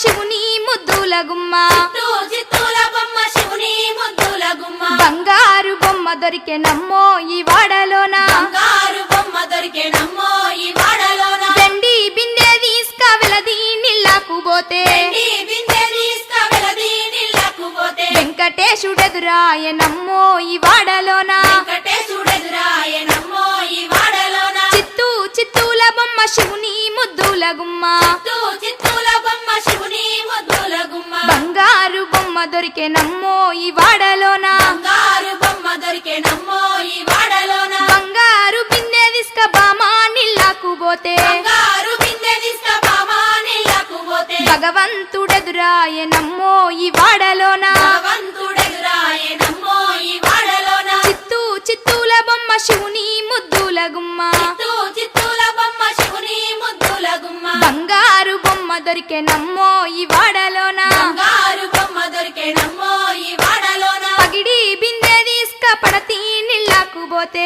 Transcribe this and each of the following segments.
శివుని ముద్దుల గుమ్మ. బంగారు బొమ్మ దొరికే నమ్మో ఈ వాడలోన? బంగారు బొమ్మ దొరికే నమ్మో ఈ వాడలోన? వెండి బిందె తీసుక వెలది నీళ్ళకు పోతే. వెంకటేశుడెదురాయ నమ్మో ఈ వాడలోన? చిత్తూ చిత్తూల బొమ్మ శివుని ముద్దుల గుమ్మ. బంగారు బొమ్మ దొరికే నమ్మో ఈ వాడలోన? బంగారు బొమ్మ దొరికే నమ్మో ఈ వాడలోన? బంగారు బిందె తీసుక బామా నీళ్ళకు పోతే. బంగారు బిందె తీసుక బామా నీళ్ళకు పోతే. భగవంతుడెదురాయ నమ్మో ఈ వాడలోన? బంగారు బొమ్మ దొరికే నమ్మో ఈ వాడలోన? బంగారు బొమ్మ దొరికే నమ్మో ఈ వాడలోన? పగిడి బిందె తీసుక పడతి నీళ్ళకు పోతే.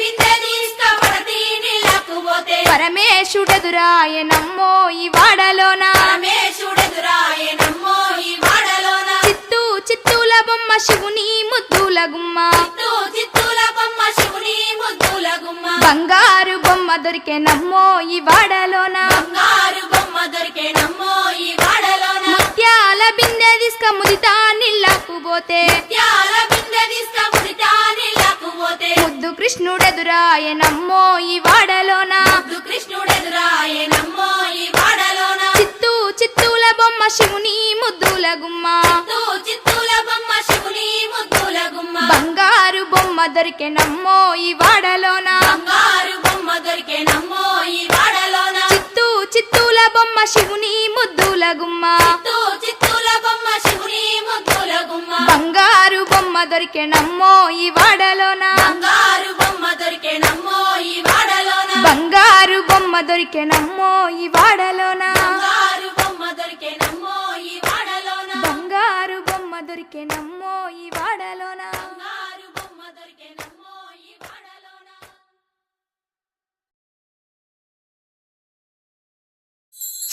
బిందె తీసుకపడతి నీళ్ళకు పోతే. పరమేశుడెదురాయ నమ్మో ఈ వాడలోన? పరమేశుడెదురాయ నమ్మో ఈ వాడలోన? చిత్తూ చిత్తూల బొమ్మ శివుని ముద్దుల గుమ్మ. చిత్తూ చిత్తూల బొమ్మ శివుని ముద్దుల గుమ్మ. బంగారు బొమ్మ దొరికే నమ్మో ఈ వాడలోన? ముదితా నీళ్ళకు పోతే. త్యాల బిందె తీసుకపుడితా నీళ్ళకు పోతే. ముద్దు కృష్ణుడెదురాయ నమ్మో ఈ వాడలోన. చిత్తూ చిత్తూల బొమ్మ శివుని ముద్దుల గుమ్మ. చిత్తూ చిత్తూల బొమ్మ శివుని ముద్దుల గుమ్మ. బంగారు బొమ్మ దొరికే నమ్మో ఈ వాడలోన. బంగారు బొమ్మ దొరికే నమ్మో ఈ వాడలోన. చిత్తూ చిత్తూల బొమ్మ శివుని ముద్దుల గుమ్మ. బొమ్మ దొరికే నమ్మో ఈ వాడలోన? బంగారు బొమ్మ దొరికే నమ్మో ఈ వాడలోన? బంగారు బొమ్మ దొరికే నమ్మో ఈ వాడలోన? బంగారు బొమ్మ దొరికే నమ్మో ఈ వాడలోన? బంగారు బొమ్మ దొరికే నమ్మో ఈ వాడలోన? బంగారు బొమ్మ దొరికే నమ్మో ఈ వాడలోన?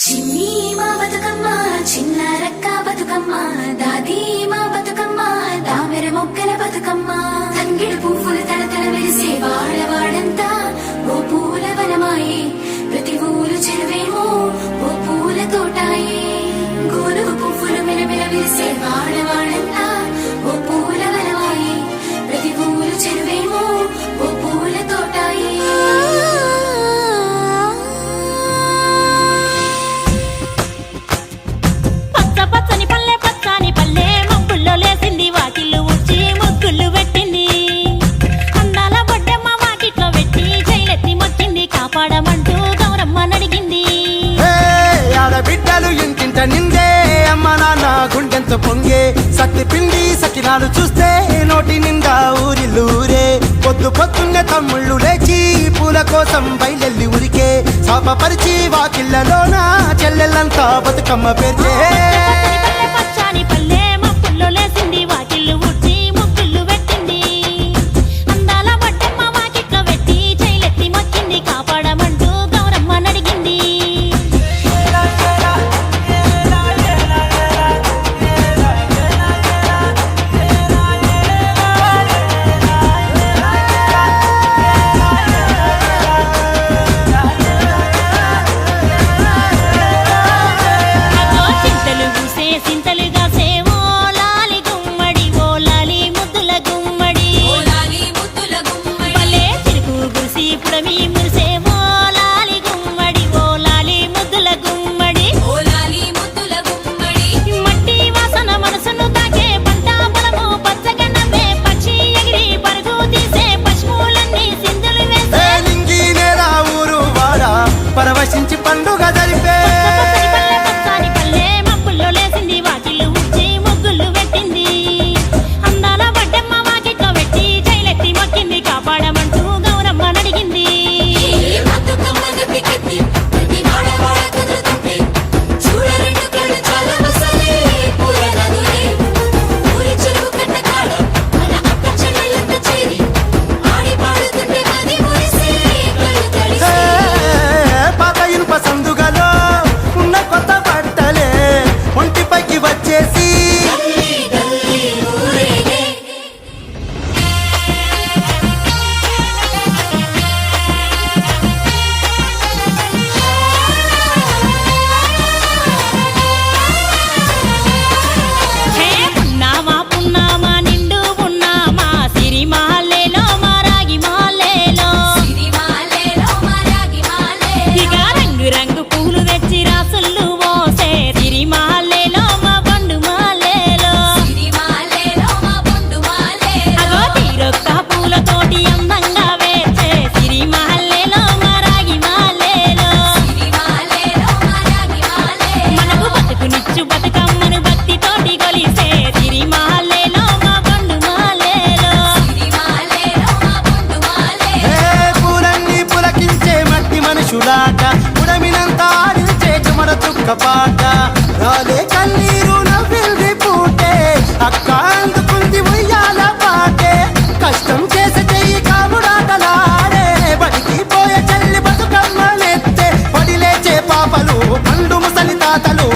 చిన్ని మా బతుకమ్మ చిన్న రక్క బతుకమ్మ బతుకమ్మ తంగిడు పువ్వులు తడతడ మెరిసే వాడవాడంతా. ఓ పూల వనమాయే. ప్రతి ఊరు చెరువేమో ఓ పూల తోటాయే. గోరుగు పువ్వులు మెలమెల విరిసే వాడవాడంతా. గుండెంత పొంగే శక్తి పిండి సకినాలు చూస్తే నోటి నిండా ఊరిల్లూరే పొద్దు పొద్దున్నే తమ్ముళ్ళు లేచి పూల కోసం బయలెల్లి ఉరికే శాపపరిచి వాకిళ్ళలోన చెల్లెళ్ళంతా బతుకమ్మ పేర్చే. చేతులాట ఉడమినంత ఆడించే చెమడ చుక్క పాట. రాలే కన్నీరు నవ్వింది పూటే అక్క అందుకుంది ఉయ్యాల పాటే. కష్టం చేసే చెయ్యి కాముడాటలాడే బడికి పోయే చెల్లి బతుకమ్మ నెత్తే పడిలేచే పాపలు పండు ముసలి తాతలు.